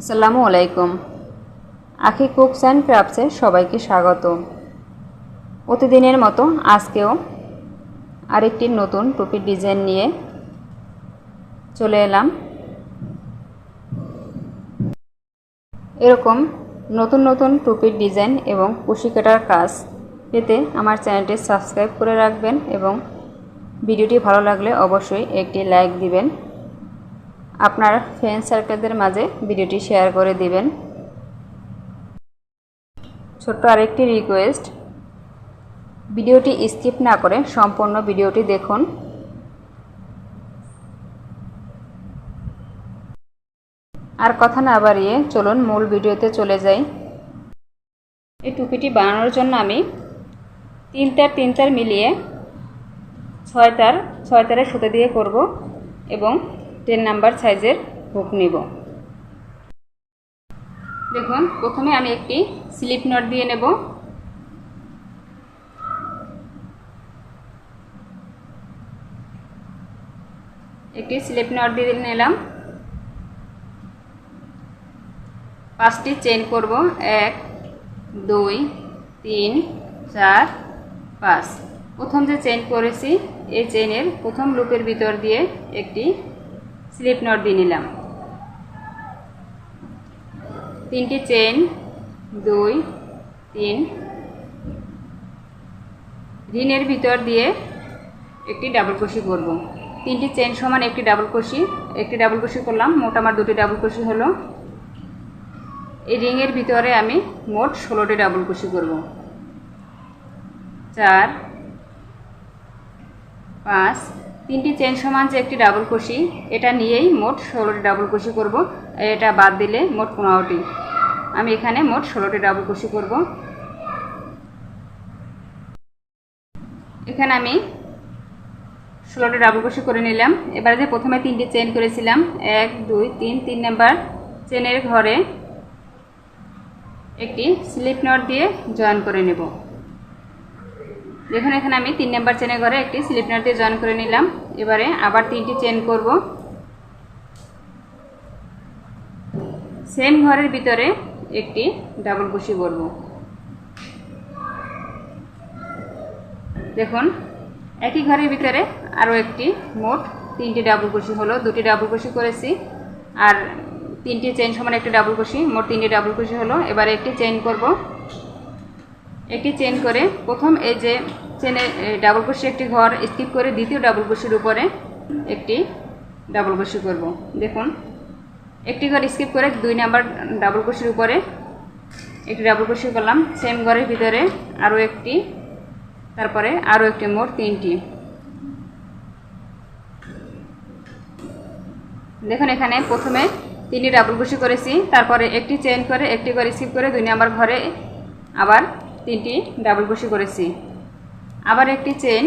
আসসালামু আলাইকুম। আখি কুকস অ্যান্ড ক্রাফটসে সবাইকে স্বাগত। প্রতিদিনের মতো আজকেও আরেকটি নতুন টুপির ডিজাইন নিয়ে চলে এলাম। এরকম নতুন নতুন টুপির ডিজাইন এবং কুশি কাটার কাজ পেতে আমার চ্যানেলটি সাবস্ক্রাইব করে রাখবেন এবং ভিডিওটি ভালো লাগলে অবশ্যই একটি লাইক দিবেন। আপনার ফ্রেন্ড সার্কেলদের মাঝে ভিডিওটি শেয়ার করে দিবেন। ছোট্ট আরেকটি রিকোয়েস্ট ভিডিওটি স্কিপ না করে সম্পূর্ণ ভিডিওটি দেখুন। আর কথা না বাড়িয়ে চলুন মূল ভিডিওতে চলে যাই। এই টুপিটি বানানোর জন্য আমি তিন তার তিন তার মিলিয়ে ছয় তার ছয় তারের সুতো দিয়ে করব এবং টেন নাম্বার সাইজের হুক নিব। দেখুন, প্রথমে আমি একটি স্লিপ নট দিয়ে নেব। একটি স্লিপ নট দিয়ে নিলাম। পাঁচটি চেন করব, এক, দুই, তিন, চার, পাঁচ। প্রথম যে চেন করেছি, এই চেনের প্রথম লুপের ভিতর দিয়ে একটি স্লিপ নট দিয়ে নিলাম। তিনটি চেন দুই, তিন। রিনের ভিতর দিয়ে একটি ডাবল কুশি করব। তিনটি চেন সমান একটি ডাবল কুশি একটি ডাবল কুশি করলাম, মোট আমার দুটি ডাবল কুশি হলো। এই রিংয়ের ভিতরে আমি মোট ষোলোটি ডাবল কুশি করব। চার, পাঁচ তিনটি চেন সমান যে একটি ডাবল কুশি এটা নিয়েই মোট ষোলোটি ডাবল কুশি করব। এটা বাদ দিলে মোট পনেরোটি। আমি এখানে মোট ষোলোটি ডাবল কুশি করব। এখানে আমি ষোলোটি ডাবল কুশি করে নিলাম। এবারে যে প্রথমে তিনটি চেন করেছিলাম, এক, দুই, তিন তিন নাম্বার চেনের ঘরে একটি স্লিপ নট দিয়ে জয়েন করে নেব। দেখুন, এখানে আমি তিন নাম্বার চেনের ঘরে একটি স্লিপ নট দিয়ে জয়েন করে নিলাম। এবারে আবার তিনটি চেন করব। সেম ঘরের ভিতরে একটি ডাবল কুশি করব দেখুন, একই ঘরের ভিতরে আরও একটি মোট তিনটি ডাবল কুশি হলো। দুটি ডাবল কুশি করেছি। আর তিনটি চেন সমান একটি ডাবল কুশি মোট তিনটি ডাবল কুশি হলো। এবারে একটি চেন করব। একটি চেন করে প্রথম এই যে চেনে ডাবল কুশি একটি ঘর স্কিপ করে দ্বিতীয় ডাবল কুশির উপরে একটি ডাবল কুশি করব। দেখুন, একটি ঘর স্কিপ করে দুই নাম্বার ডাবল কুশির উপরে একটি ডাবল কুশি করলাম। সেম ঘরের ভিতরে আরও একটি, তারপরে আরও একটি, মোট তিনটি। দেখুন, এখানে প্রথমে তিনটি ডাবল কুশি করেছি, তারপরে একটি চেন করে একটি ঘর স্কিপ করে দুই নাম্বার ঘরে আবার তিনটি ডাবল কুশি করেছি। আবার একটি চেন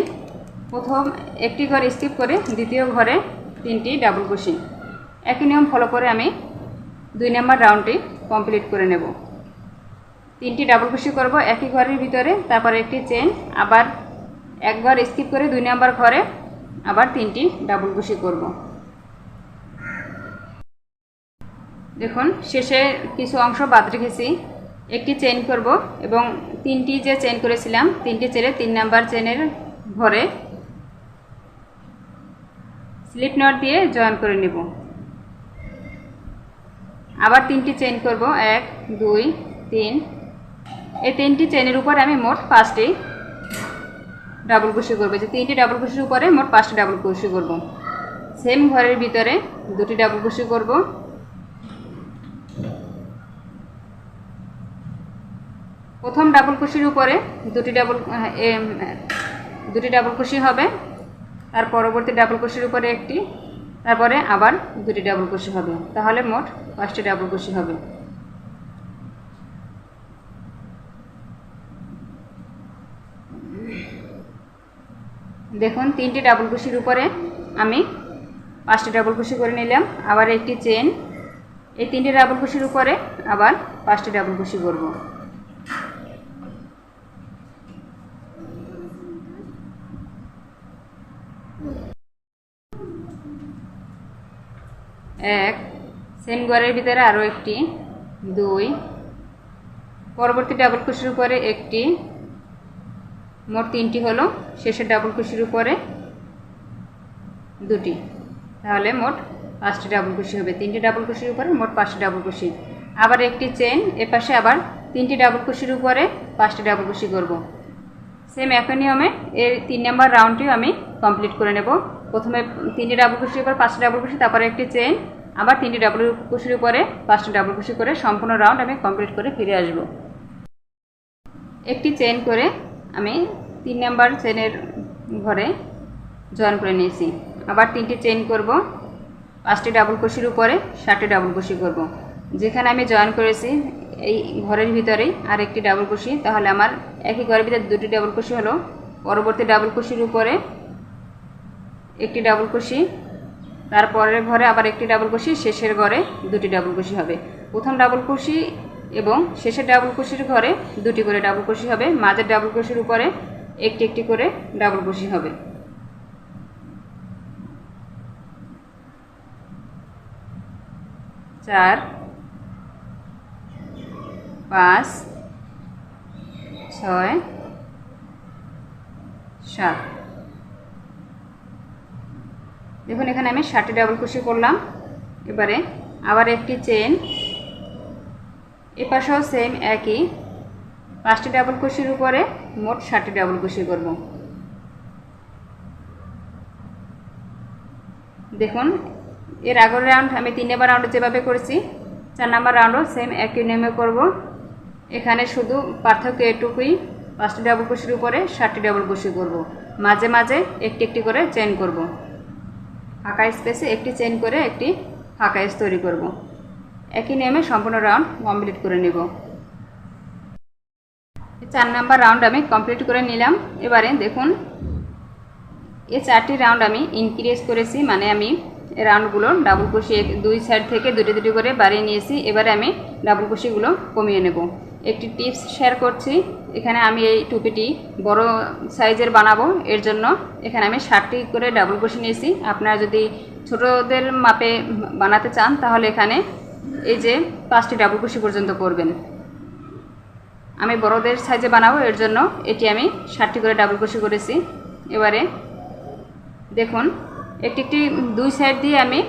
প্রথম একটি ঘর স্কিপ করে দ্বিতীয় ঘরে তিনটি ডাবল কুশি একই নিয়ম ফলো করে আমি দুই নাম্বার রাউন্ডটি কমপ্লিট করে নেব। তিনটি ডাবল কুশি করব একই ঘরের ভিতরে, তারপরে একটি চেন আবার এক ঘর স্কিপ করে দুই নাম্বার ঘরে আবার তিনটি ডাবল কুশি করব। দেখুন, শেষে কিছু অংশ বাদ রেখেছি। একটি চেন করব এবং তিনটি যে চেন করেছিলাম, তিনটি চেনে তিন নাম্বার চেনের ঘরে স্লিপ নট দিয়ে জয়েন করে নেব। আবার তিনটি চেন করব, এক, দুই, তিন। এই তিনটি চেনের উপরে আমি মোট পাঁচটি ডাবল কুশি করব। যে তিনটি ডাবল কুশির উপরে মোট পাঁচটি ডাবল কুশি করব। সেম ঘরের ভিতরে দুটি ডাবল কুশি করব। প্রথম ডাবল কুশির উপরে দুটি ডাবল দুটি ডাবল কুশি হবে। তার পরবর্তী ডাবল কুশির উপরে একটি, তারপরে আবার দুটি ডাবল কুশি হবে। তাহলে মোট পাঁচটি ডাবল কুশি হবে। দেখুন, তিনটি ডাবল কুশির উপরে আমি পাঁচটি ডাবল কুশি করে নিলাম। আবার একটি চেন এই তিনটি ডাবল কুশির উপরে আবার পাঁচটি ডাবল কুশি করব। এক সেম ঘরের ভিতরে আরও একটি, দুই, পরবর্তী ডাবল কুশির উপরে একটি, মোট তিনটি হলো, শেষের ডাবল কুশির উপরে দুটি। তাহলে মোট পাঁচটি ডাবল কুশি হবে। তিনটি ডাবল কুশির উপরে মোট পাঁচটি ডাবল কুশি আবার একটি চেন এপাশে আবার তিনটি ডাবল কুশির উপরে পাঁচটি ডাবল কুশি করব। সেম একই নিয়মে এর তিন নম্বর রাউন্ডটিও আমি কমপ্লিট করে নেব। প্রথমে তিনটি ডাবল কুশির উপর পাঁচটি ডাবল কুশি তারপরে একটি চেন আবার তিনটি ডাবল কুশির উপরে পাঁচটি ডাবল কুশি করে সম্পূর্ণ রাউন্ড আমি কমপ্লিট করে ফিরে আসব। একটি চেন করে আমি তিন নাম্বার চেনের ঘরে জয়েন করে নিয়েছি। আবার তিনটি চেন করব, পাঁচটি ডাবল কুশির উপরে ষাটটি ডাবল কুশি করব। যেখানে আমি জয়েন করেছি এই ঘরের ভিতরেই আর একটি ডাবল কুশি তাহলে আমার একই ঘরের ভিতরে দুটি ডাবল কুশি হলো, পরবর্তী ডাবল কুশির উপরে একটি ডাবল কুশি তারপরের ঘরে আবার একটি ডাবল কুশি শেষের ঘরে দুটি ডাবল কুশি হবে। প্রথম ডাবল কুশি এবং শেষের ডাবল কুশির ঘরে দুটি করে ডাবল কুশি হবে। মাঝের ডাবল কুশির উপরে একটি একটি করে ডাবল কুশি হবে। চার, পাঁচ, ছয়, সাত। দেখুন, এখানে আমি ষাটটি ডাবল কুশি করলাম। এবারে আবার একটি চেন এপাশেও সেম একই। পাঁচটি ডাবল কুশির উপরে মোট ষাটটি ডাবল কুশি করব। দেখুন, এর আগের রাউন্ড আমি তিন নাম্বার রাউন্ডে যেভাবে করেছি, চার নাম্বার রাউন্ডও সেম একই নিয়মে করব। এখানে শুধু পার্থক্য এটুকুই, পাঁচটি ডাবল কুশির উপরে ষাটটি ডাবল কুশি করব। মাঝে মাঝে একটি একটি করে চেন করব। ফাঁকা স্পেসে একটি চেন করে একটি ফাঁকা স্পেস তৈরি করব। একই নিয়মে সম্পূর্ণ রাউন্ড কমপ্লিট করে নেব। চার নাম্বার রাউন্ড আমি কমপ্লিট করে নিলাম। এবারে দেখুন, এই চারটি রাউন্ড আমি ইনক্রিজ করেছি মানে আমি রাউন্ডগুলো ডাবল কুশি দুই সাইড থেকে দুটি দুটি করে বাড়িয়ে নিয়েছি। এবারে আমি ডাবল কুশিগুলো কমিয়ে নেব। একটি টিপস শেয়ার করছি। এখানে আমি এই টুপিটি বড় সাইজের বানাবো। এর জন্য এখানে আমি ষাটটি করে ডাবল কুশি নিয়েছি। আপনারা যদি ছোটদের মাপে বানাতে চান, তাহলে এখানে এই যে পাঁচটি ডাবল কুশি পর্যন্ত করবেন। আমি বড়দের সাইজে বানাবো। এর জন্য এটি আমি ষাটটি করে ডাবল কুশি করেছি। এবারে দেখুন, একটি একটি দুই সাইড দিয়ে আমি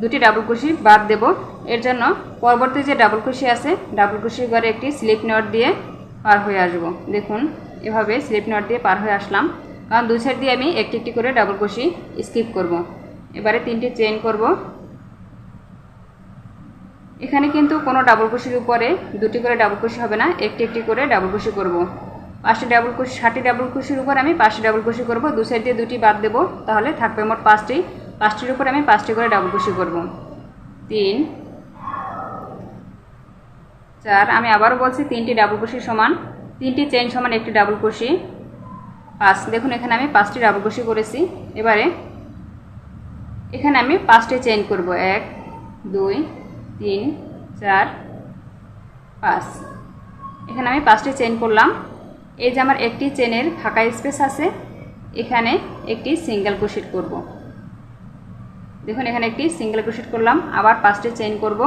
দুটি ডাবল কুশি বাদ দেব। এর জন্য পরবর্তী যে ডাবল কুশি আছে ডাবল কুশি ঘরে একটি স্লিপ নট দিয়ে পার হয়ে আসব। দেখুন, এভাবে স্লিপ নট দিয়ে পার হয়ে আসলাম। কারণ দুই সাইড দিয়ে আমি একটি একটি করে ডাবল কুশি স্কিপ করব। এবারে তিনটি চেন করব। এখানে কিন্তু কোনো ডাবল কুশির উপরে দুটি করে ডাবল কুশি হবে না, একটি একটি করে ডাবল কুশি করব। পাঁচটি ডাবল কুশি ষাটটি ডাবল কুশির উপর আমি পাঁচটি ডাবল কুশি করব। দু সাইড দিয়ে দুটি বাদ দেবো, তাহলে থাকবে মোট পাঁচটি। পাঁচটির উপর আমি পাঁচটি করে ডাবল কুশি করব। তিন চার আমি আবারও বলছি তিনটি ডাবল কুশি সমান, তিনটি চেন সমান একটি ডাবল কুশি। পাঁচ, দেখুন এখানে আমি পাঁচটি ডাবল কুশি করেছি। এবারে এখানে আমি পাঁচটি চেন করব। এক, দুই, তিন, চার, পাঁচ। এখানে আমি পাঁচটি চেন করলাম। এই যে আমার একটি চেনের ফাঁকা স্পেস আছে, এখানে একটি সিঙ্গেল ক্রোশেট করব। দেখুন এখানে একটি সিঙ্গেল ক্রোশেট করলাম, আবার পাঁচটি চেন করব।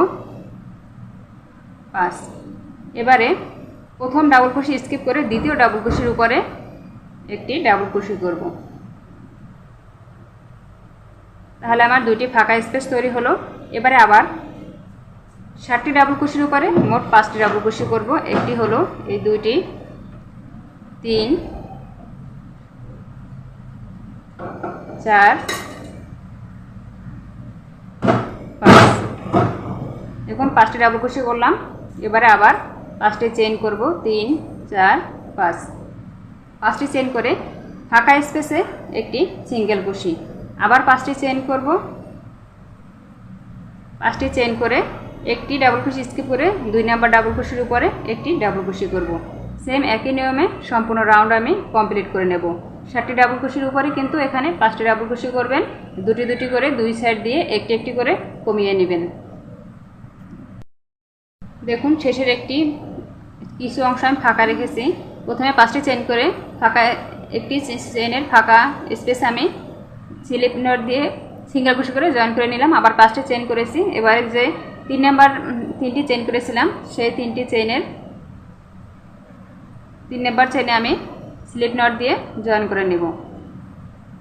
পাঁচ এবারে প্রথম ডাবল ক্রোশি স্কিপ করে দ্বিতীয় ডাবল ক্রোশির উপরে একটি ডাবল ক্রোশি করব। তাহলে আমার দুটি ফাঁকা স্পেস তৈরি হলো। এবারে আবার ষাটটি ডাবল কুশির উপরে মোট পাঁচটি ডাবল কুশি করব। একটি হলো এই দুইটি, তিন, চার, পাঁচ। দেখুন পাঁচটি ডাবল কুশি করলাম। এবারে আবার পাঁচটি চেন করব, তিন, চার, পাঁচ। পাঁচটি চেন করে ফাঁকা স্পেসে একটি সিঙ্গেল কুশি আবার পাঁচটি চেন করব। পাঁচটি চেন করে একটি ডাবল কুশি স্কিপ করে দুই নাম্বার ডাবল কুশির উপরে একটি ডাবল কুশি করব। সেম একই নিয়মে সম্পূর্ণ রাউন্ড আমি কমপ্লিট করে নেব। ষাটটি ডাবল কুশির উপরে কিন্তু এখানে পাঁচটি ডাবল কুশি করবেন। দুটি দুটি করে দুই সাইড দিয়ে একটি একটি করে কমিয়ে নেবেন। দেখুন, শেষের একটি কিছু অংশ আমি ফাঁকা রেখেছি। প্রথমে পাঁচটি চেন করে ফাঁকা, একটি চেনের ফাঁকা স্পেস আমি স্লিপ নট দিয়ে সিঙ্গেল কুশি করে জয়েন করে নিলাম। আবার পাঁচটি চেন করেছি। এবারে যে তিন নাম্বার তিনটি চেন করেছিলাম, সেই তিনটি চেনের তিন নাম্বার চেনে আমি স্লিপ নট দিয়ে জয়েন করে নেব।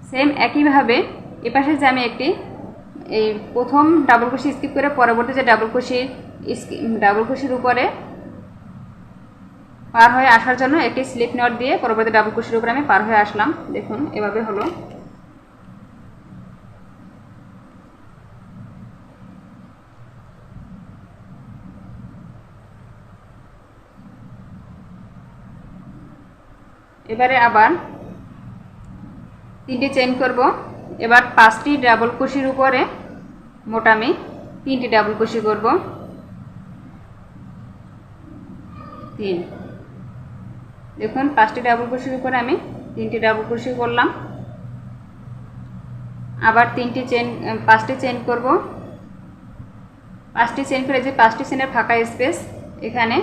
সেম একইভাবে এপাশে যে আমি একটি এই প্রথম ডাবল কুশি স্কিপ করে পরবর্তী যে ডাবল কুশি ডাবল কুশির উপরে পার হয়ে আসার জন্য একটি স্লিপ নট দিয়ে পরবর্তী ডাবল কুশির উপরে আমি পার হয়ে আসলাম। দেখুন, এভাবে হলো। এবারে আবার তিনটি চেন করব। এবার পাঁচটি ডাবল কুশির উপরে মোট আমি তিনটি ডাবল কুশি করব। তিন। দেখুন, পাঁচটি ডাবল কুশির উপরে আমি তিনটি ডাবল কুশি করলাম। আবার তিনটি চেন পাঁচটি চেন করব। পাঁচটি চেন করে যে পাঁচটি চেনের ফাঁকা স্পেস এখানে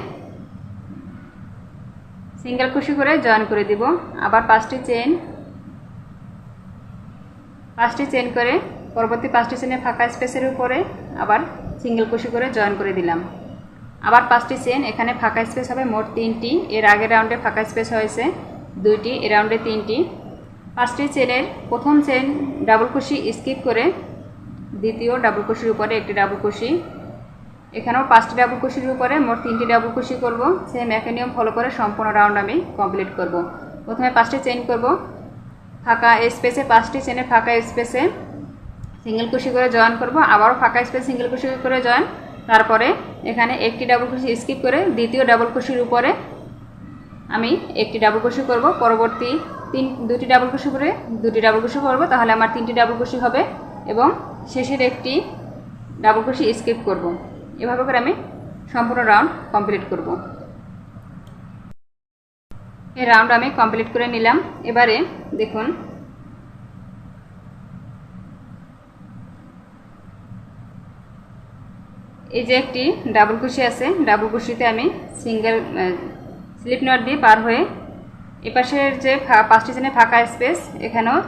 সিঙ্গেল কুশি করে জয়েন করে দিব। আবার পাঁচটি চেন পাঁচটি চেন করে, পরবর্তী পাঁচটি চেনে ফাঁকা স্পেসের উপরে আবার সিঙ্গেল কুশি করে জয়েন করে দিলাম। আবার পাঁচটি চেন এখানে ফাঁকা স্পেস হবে মোট তিনটি, এর আগের রাউন্ডে ফাঁকা স্পেস হয়েছে দুইটি, এ রাউন্ডে তিনটি। পাঁচটি চেনের প্রথম চেন ডাবল কুশি স্কিপ করে, দ্বিতীয় ডাবল কুশির উপরে একটি ডাবল কুশি এখানেও পাঁচটি ডাবল কুশির উপরে মোট তিনটি ডাবল কুশি করব। সেম একই নিয়ম ফলো করে সম্পূর্ণ রাউন্ড আমি কমপ্লিট করব। প্রথমে পাঁচটি চেন করব। ফাঁকা স্পেসে পাঁচটি চেনে ফাঁকা স্পেসে সিঙ্গেল কুশি করে জয়েন করব। আবারও ফাঁকা স্পেস সিঙ্গেল কুশি করে জয়েন তারপরে এখানে একটি ডাবল কুশি স্কিপ করে দ্বিতীয় ডাবল কুশির উপরে আমি একটি ডাবল কুশি করব। পরবর্তী তিন, দুটি ডাবল কুশি করে দুটি ডাবল কুশি করব। তাহলে আমার তিনটি ডাবল কুশি হবে এবং শেষের একটি ডাবল কুশি স্কিপ করব। এভাবে করে আমি সম্পূর্ণ রাউন্ড কমপ্লিট করব। এই রাউন্ড আমি কমপ্লিট করে নিলাম। এবারে দেখুন। এই যে একটি ডাবল কুশি আছে ডাবল কুশিতে আমি সিঙ্গেল স্লিপ নট দিয়ে পার হয়ে এপাশের যে পাঁচটি চেনে ফাঁকা স্পেস এখানেও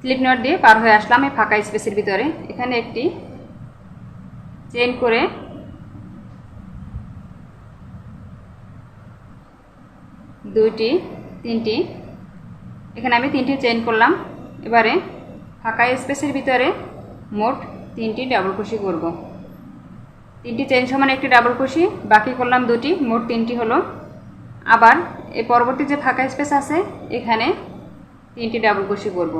স্লিপ নট দিয়ে পার হয়ে আসলাম এই ফাঁকা স্পেসের ভিতরে। এখানে একটি চেন করে দুইটি, তিনটি। এখানে আমি তিনটি চেন করলাম। এবারে ফাঁকা স্পেসের ভিতরে মোট তিনটি ডাবল কুশি করব। তিনটি চেন সমান একটি ডাবল কুশি বাকি করলাম দুটি, মোট তিনটি হলো। আবার এই পরবর্তী যে ফাঁকা স্পেস আছে, এখানে তিনটি ডাবল কুশি করব।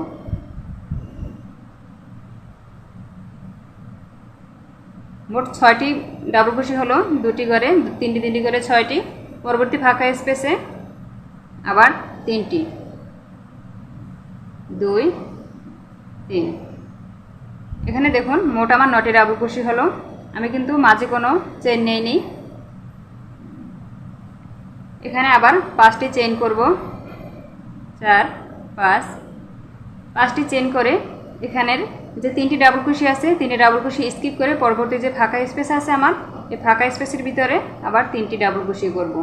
মোট ছয়টি ডাবল কুশি হলো, দুটি করে, তিনটি তিনটি করে ছয়টি। পরবর্তী ফাঁকা স্পেসে আবার তিনটি। দুই, তিন। এখানে দেখুন, মোট আমার নটি ডাবল কুশি হলো। আমি কিন্তু মাঝে কোনো চেন নেইনি। এখানে আবার পাঁচটি চেন করব। চার, পাঁচ। পাঁচটি চেন করে এখানের যে তিনটি ডাবল কুশি আছে, তিনটি ডাবল কুশি স্কিপ করে পরবর্তী যে ফাঁকা স্পেস আছে আমার, এই ফাঁকা স্পেসের ভিতরে আবার তিনটি ডাবল কুশি করব।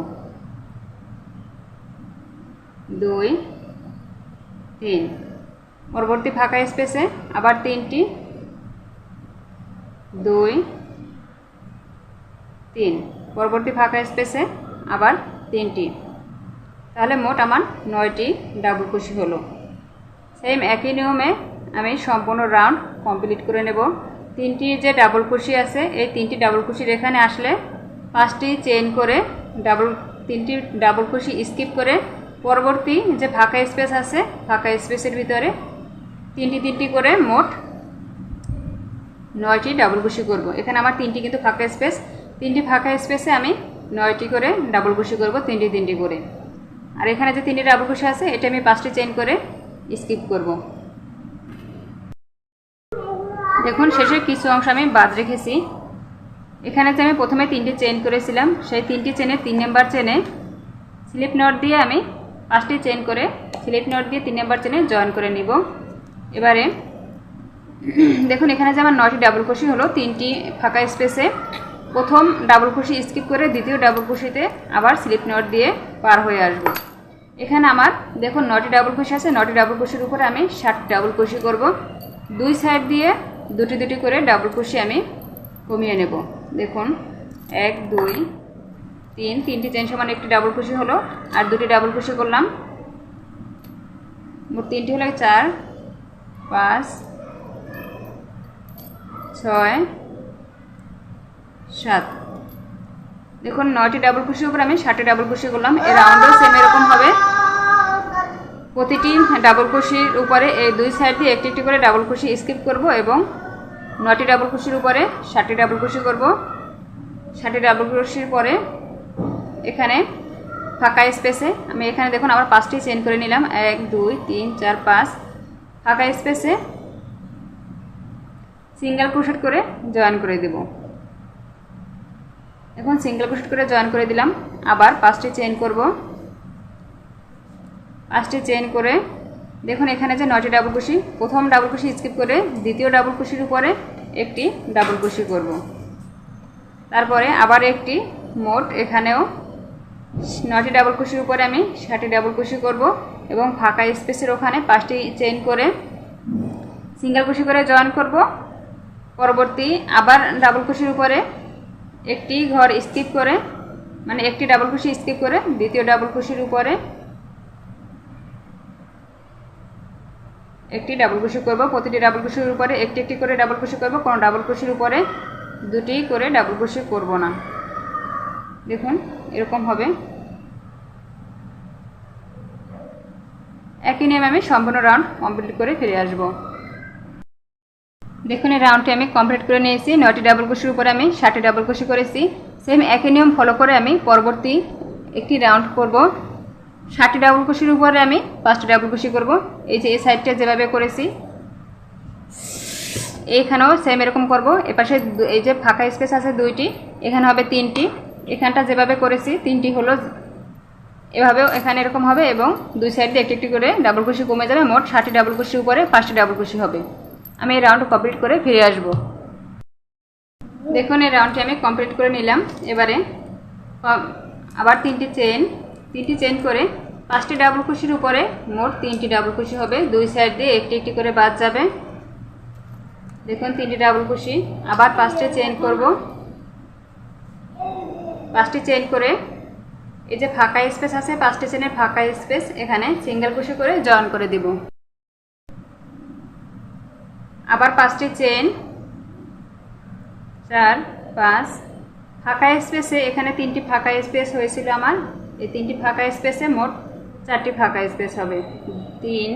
দুই, তিন। পরবর্তী ফাঁকা স্পেসে আবার তিনটি। দুই, তিন। পরবর্তী ফাঁকা স্পেসে আবার তিনটি। তাহলে মোট আমার নয়টি ডাবল কুশি হলো। সেম একই নিয়মে আমি সম্পূর্ণ রাউন্ড কমপ্লিট করে নেব। তিনটি যে ডাবল কুশি আছে, এই তিনটি ডাবল কুশির এখানে আসলে পাঁচটি চেন করে ডাবল তিনটি ডাবল কুশি স্কিপ করে পরবর্তী যে ফাঁকা স্পেস আছে, ফাঁকা স্পেসের ভিতরে তিনটি তিনটি করে মোট নয়টি ডাবল কুশি করব। এখানে আমার তিনটি কিন্তু ফাঁকা স্পেস। তিনটি ফাঁকা স্পেসে আমি নয়টি করে ডাবল কুশি করব, তিনটি তিনটি করে। আর এখানে যে তিনটি ডাবল কুশি আছে, এটা আমি পাঁচটি চেন করে স্কিপ করব। দেখুন, শেষে কিছু অংশ আমি বাদ রেখেছি। এখানে যে আমি প্রথমে তিনটি চেন করেছিলাম, সেই তিনটি চেনে তিন নাম্বার চেনে স্লিপ নট দিয়ে আমি পাঁচটি চেন করে স্লিপ নট দিয়ে তিন নাম্বার চেনে জয়েন করে নিব। এবারে, দেখুন এখানে যে আমার নয়টি ডাবল কুশি হলো, তিনটি ফাঁকা স্পেসে প্রথম ডাবল কুশি স্কিপ করে দ্বিতীয় ডাবল কুশিতে আবার স্লিপ নট দিয়ে পার হয়ে আসব। এখানে আমার, দেখুন নটি ডাবল কুশি আছে নটি ডাবল কুশির উপরে আমি ষাট ডাবল কুশি করব। দুই সাইড দিয়ে দুটি দুটি করে ডাবল কুশি আমি কমিয়ে নেব। দেখুন, এক, দুই তিন, তিনটি চেন সমান একটি ডাবল কুশি হলো, আর দুটি ডাবল কুশি করলাম। মোট তিনটি হলো চার, পাঁচ, ছয়, সাত। দেখুন, নয়টি ডাবল কুশির উপর আমি ষাটটি ডাবল কুশি করলাম। এর রাউন্ডও সেম এরকম হবে। প্রতিটি ডাবল কুশির উপরে এই দুই সাইড দিয়ে একটি একটি করে ডাবল কুশি স্কিপ করব এবং নটি ডাবল কুশির উপরে ষাটটি ডাবল কুশি করব। ষাটটি ডাবল কুশির পরে এখানে ফাঁকা স্পেসে, আমি এখানে দেখুন আবার পাঁচটি চেন করে নিলাম। এক, দুই, তিন, চার, পাঁচ। ফাঁকা স্পেসে সিঙ্গেল ক্রোশেট করে জয়েন করে দেব। এখন সিঙ্গেল ক্রোশেট করে জয়েন করে দিলাম। আবার পাঁচটি চেন করব। পাঁচটি চেন করে দেখুন এখানে যে নয়টি ডাবল কুশি প্রথম ডাবল কুশি স্কিপ করে দ্বিতীয় ডাবল কুশির উপরে একটি ডাবল কুশি করব। তারপরে আবার একটি মোট এখানেও নয়টি ডাবল কুশির উপরে আমি ষাটটি ডাবল কুশি করব এবং ফাঁকা স্পেসের ওখানে পাঁচটি চেইন করে সিঙ্গেল কুশি করে জয়েন করব পরবর্তী আবার ডাবল কুশির উপরে একটি ঘর স্কিপ করে মানে একটি ডাবল কুশি স্কিপ করে দ্বিতীয় ডাবল কুশির উপরে একটি ডাবল কুশি করব প্রতিটি ডাবল কুশির উপরে একটি একটি করে ডাবল কুশি করব কোনো ডাবল কুশির উপরে দুটি করে ডাবল কুশি করব না দেখুন এরকম হবে। একই নিয়মে আমি সম্পূর্ণ রাউন্ড কমপ্লিট করে ফিরে আসব। দেখুন, এই রাউন্ডটি আমি কমপ্লিট করে নিয়েছি। নয়টি ডাবল কুশির উপরে আমি ষাটটি ডাবল কুশি করেছি। সেম একই নিয়ম ফলো করে আমি পরবর্তী একটি রাউন্ড করব। ষাটটি ডাবল কুশির উপরে আমি পাঁচটি ডাবল কুশি করব। এই যে, এই সাইডটা যেভাবে করেছি, এইখানেও সেম এরকম করব। এপাশে এই যে ফাঁকা স্পেস আছে দুইটি, এখানে হবে তিনটি। এখানটা যেভাবে করেছি, তিনটি হলো এভাবেও এখানে এরকম হবে এবং দুই সাইড দিয়ে একটি একটি করে ডাবল কুশি কমে যাবে। মোট ষাটটি ডাবল কুশির উপরে পাঁচটি ডাবল কুশি হবে। আমি এই রাউন্ড কমপ্লিট করে ফিরে আসব। দেখুন, এই রাউন্ডটি আমি কমপ্লিট করে নিলাম। এবারে আবার তিনটি চেন তিনটি চেন করে পাঁচটি ডাবল কুশির উপরে মোট তিনটি ডাবল কুশি হবে। দুই সাইড দিয়ে একটি একটি করে বাদ যাবে। দেখুন, তিনটি ডাবল কুশি আবার পাঁচটি চেন করব। পাঁচটি চেন করে, এই যে ফাঁকা স্পেস আছে, পাঁচটি চেনের ফাঁকা স্পেস এখানে সিঙ্গেল কুশি করে জয়েন করে দিব। আবার পাঁচটি চেন চার, পাঁচ, ফাঁকা স্পেসে এখানে তিনটি ফাঁকা স্পেস হয়েছিল আমার। এই তিনটি ফাঁকা স্পেসে মোট চারটি ফাঁকা স্পেস হবে। তিন,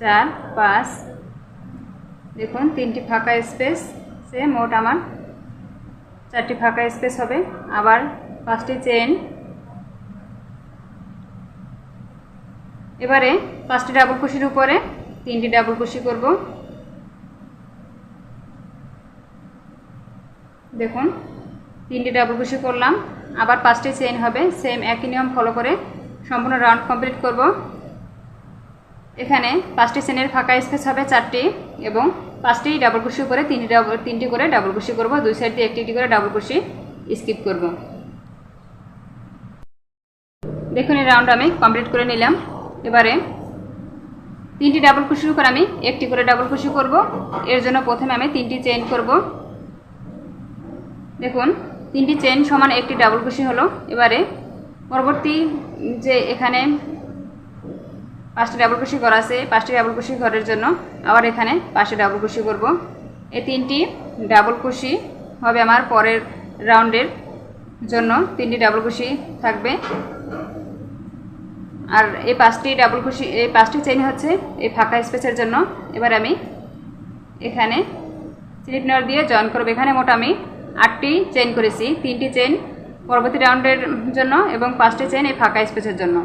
চার, পাঁচ, দেখুন, তিনটি ফাঁকা স্পেস সে মোট আমার চারটি ফাঁকা স্পেস হবে। আবার পাঁচটি চেন এবারে পাঁচটি ডাবল কুশির উপরে তিনটি ডাবল কুশি করব। দেখুন, তিনটি ডাবল কুশি করলাম। আবার পাঁচটি চেন হবে। সেম একই নিয়ম ফলো করে সম্পূর্ণ রাউন্ড কমপ্লিট করব। এখানে পাঁচটি চেনের ফাঁকা স্পেস হবে চারটি এবং পাঁচটি ডাবল কুশি করে তিনটি ডাবল তিনটি করে ডাবল কুশি করব, দুই সাইড দিয়ে একটি একটি করে ডাবল কুশি স্কিপ করব। দেখুন এই রাউন্ড আমি কমপ্লিট করে নিলাম। এবারে তিনটি ডাবল কুশির উপর আমি একটি করে ডাবল কুশি করব। এর জন্য প্রথমে আমি তিনটি চেইন করব। দেখুন, তিনটি চেন সমান একটি ডাবল কুশি হলো। এবারে পরবর্তী যে এখানে পাঁচটি ডাবল কুশি করা আছে পাঁচটি ডাবল কুশি ঘরের জন্য আবার এখানে পাঁচটি ডাবল কুশি করব। এই তিনটি ডাবল কুশি হবে আমার পরের রাউন্ডের জন্য। তিনটি ডাবল কুশি থাকবে। আর এই পাঁচটি ডাবল কুশি, এই পাঁচটি চেইন হচ্ছে এই ফাঁকা স্পেসের জন্য। এবার আমি এখানে স্লিপ নট দিয়ে জয়েন করব। এখানে মোট আমি আটটি চেইন করেছি। তিনটি চেইন পরবর্তী রাউন্ডের জন্য এবং পাঁচটি চেইন এই ফাঁকা স্পেসের জন্য।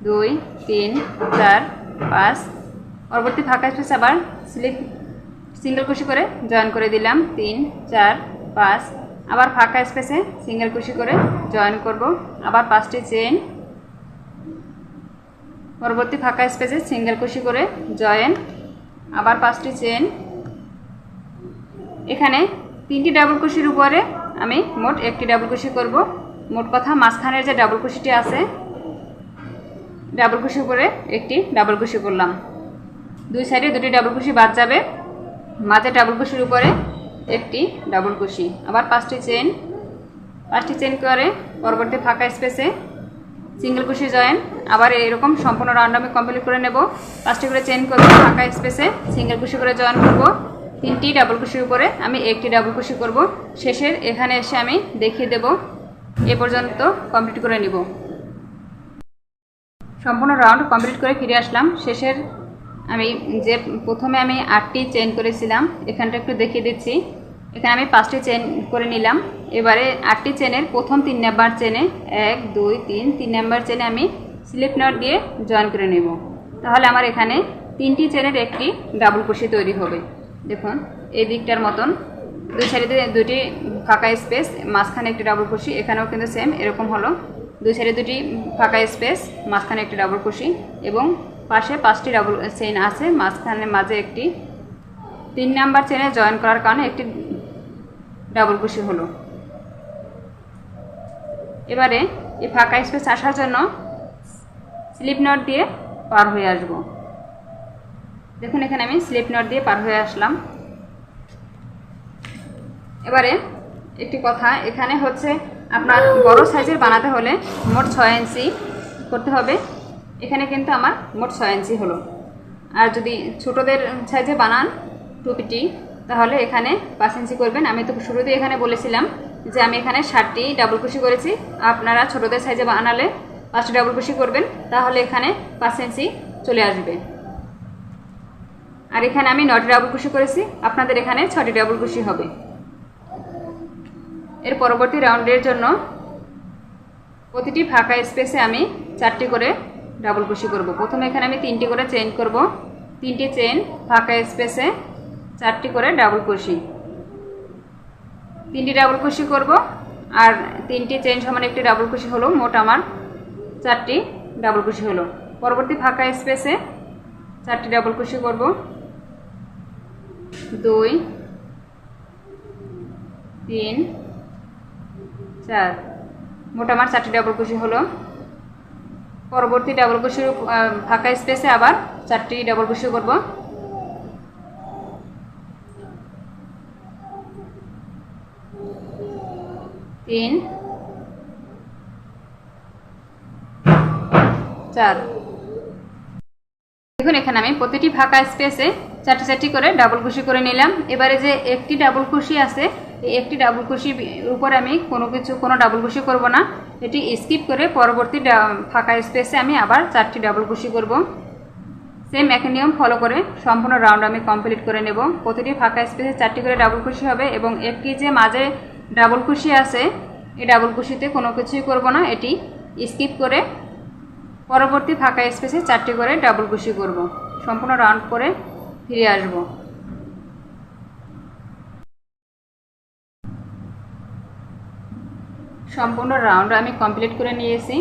দুই, তিন, চার, পাঁচ। পরবর্তী ফাঁকা স্পেস আবার স্লিপ সিঙ্গেল কুশি করে জয়েন করে দিলাম। তিন, চার, পাঁচ। আবার ফাঁকা স্পেসে সিঙ্গেল কুশি করে জয়েন করব। আবার পাঁচটি চেন পরবর্তী ফাঁকা স্পেসে সিঙ্গেল কুশি করে জয়েন আবার পাঁচটি চেন এখানে তিনটি ডাবল কুশির উপরে আমি মোট একটি ডাবল কুশি করব। মোট কথা মাঝখানের যে ডাবল কুশিটি আছে ডাবল কুশি করে একটি ডাবল কুশি করলাম। দুই সাইডে দুটি ডাবল কুশি বাদ যাবে। মাঝে ডাবল কুশির উপরে একটি ডাবল কুশি আবার পাঁচটি চেন পাঁচটি চেন করে পরবর্তী ফাঁকা স্পেসে সিঙ্গেল কুশি জয়েন আবার এরকম সম্পূর্ণ রাউন্ড আমি কমপ্লিট করে নেব। পাঁচটি করে চেন করব ফাঁকা স্পেসে সিঙ্গেল কুশি করে জয়েন করব। তিনটি ডাবল কুশির উপরে আমি একটি ডাবল কুশি করব। শেষের এখানে এসে আমি দেখিয়ে দেব। এ পর্যন্ত কমপ্লিট করে নিব। সম্পূর্ণ রাউন্ড কমপ্লিট করে ফিরে আসলাম। শেষের আমি যে প্রথমে আমি আটটি চেন করেছিলাম, এখানটা একটু দেখিয়ে দিচ্ছি। এখানে আমি পাঁচটি চেন করে নিলাম। এবারে আটটি চেনের প্রথম তিন নাম্বার চেনে এক, দুই, তিন তিন নাম্বার চেনে আমি স্লিপ নট দিয়ে জয়েন করে নেব। তাহলে আমার এখানে তিনটি চেনের একটি ডাবল কুশি তৈরি হবে। দেখুন, এই দিকটার মতন। দুই সাইডে দুটি ফাঁকা স্পেস মাঝখানে একটি ডাবল কুশি এখানেও কিন্তু সেম এরকম হলো। দুই সাইডে দুটি ফাঁকা স্পেস, মাঝখানে একটি ডাবল কুশি এবং পাশে পাঁচটি ডাবল চেইন আছে। মাঝখানে মাঝে একটি তিন নাম্বার চেনে জয়েন করার কারণে একটি ডাবল কুশি হলো। এবারে এই ফাঁকা স্পেস আসার জন্য স্লিপ নট দিয়ে পার হয়ে আসব। দেখুন, এখানে আমি স্লিপ নট দিয়ে পার হয়ে আসলাম। এবারে একটি কথা, এখানে হচ্ছে আপনার বড় সাইজের বানাতে হলে মোট ছয় ইঞ্চি করতে হবে। এখানে কিন্তু আমার মোট ছয় ইঞ্চি হলো। আর যদি ছোটদের সাইজে বানান টুপিটি, তাহলে এখানে পাঁচ ইঞ্চি করবেন। আমি তো শুরুতেই এখানে বলেছিলাম যে আমি এখানে ষাটটি ডাবল কুশি করেছি। আপনারা ছোটদের সাইজে বানালে পাঁচটি ডাবল কুশি করবেন, তাহলে এখানে পাঁচ ইঞ্চি চলে আসবে। আর এখানে আমি নটি ডাবল কুশি করেছি। আপনাদের এখানে ছটি ডাবল কুশি হবে। এর পরবর্তী রাউন্ডের জন্য প্রতিটি ফাঁকা স্পেসে আমি চারটি করে ডাবল কুশি করব। প্রথমে এখানে আমি তিনটি করে চেন করব। তিনটি চেন ফাঁকা স্পেসে চারটি করে ডাবল কুশি তিনটি ডাবল কুশি করব আর তিনটি চেন সমান একটি ডাবল কুশি হলো মোট আমার চারটি ডাবল কুশি হলো। পরবর্তী ফাঁকা স্পেসে চারটি ডাবল কুশি করব। দুই, তিন চার মোট আমার চারটি ডাবল কুশি হলো। পরবর্তী ডাবল কুশির ফাঁকা স্পেসে আবার চারটি ডাবল কুশি করব। তিন। চার। দেখুন, এখানে আমি প্রতিটি ফাঁকা স্পেসে চারটি চারটি করে ডাবল কুশি করে নিলাম। এবারে যে একটি ডাবল কুশি আছে একটি ডাবল কুশির উপর আমি কোনো কিছু, কোনো ডাবল কুশি করব না। এটি স্কিপ করে পরবর্তী ফাঁকা স্পেসে আমি আবার চারটি ডাবল কুশি করব। সেম একই নিয়ম ফলো করে সম্পূর্ণ রাউন্ড আমি কমপ্লিট করে নেব। প্রতিটি ফাঁকা স্পেসে চারটি করে ডাবল কুশি হবে এবং একটি যে মাঝে ডাবল কুশি আছে, এই ডাবল কুশিতে কোনো কিছুই করব না। এটি স্কিপ করে পরবর্তী ফাঁকা স্পেসে চারটি করে ডাবল কুশি করব। সম্পূর্ণ রাউন্ড করে ফিরে আসব। সম্পূর্ণ রাউন্ড আমি কমপ্লিট করে নিয়েছি।